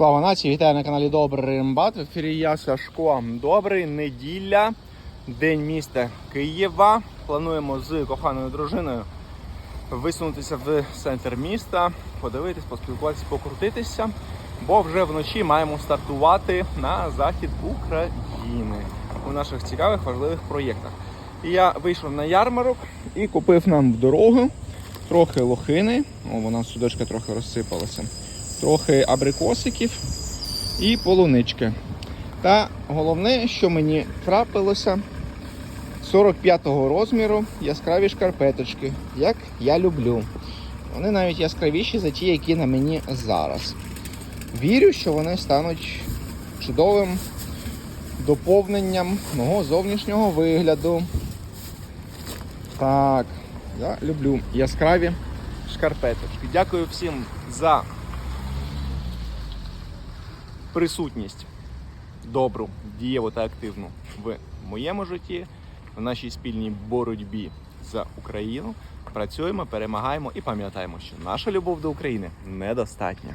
Слава нації! Вітаю на каналі Добрий Римбат. В ефірі я Сашко. Добрий неділя, день міста Києва. Плануємо з коханою дружиною висунутися в центр міста, подивитись, поспілкуватися, покрутитися. Бо вже вночі маємо стартувати на захід України у наших цікавих важливих проєктах. І я вийшов на ярмарок і купив нам в дорогу трохи лохини. О, вона судочка трохи розсипалася. Трохи абрикосиків і полунички. Та головне, що мені трапилося 45-го розміру яскраві шкарпеточки, як я люблю. Вони навіть яскравіші за ті, які на мені зараз. Вірю, що вони стануть чудовим доповненням мого зовнішнього вигляду. Так, я люблю яскраві шкарпеточки. Дякую всім за присутність добру, дієву та активну в моєму житті, в нашій спільній боротьбі за Україну. Працюємо, перемагаємо і пам'ятаємо, що наша любов до України недостатня.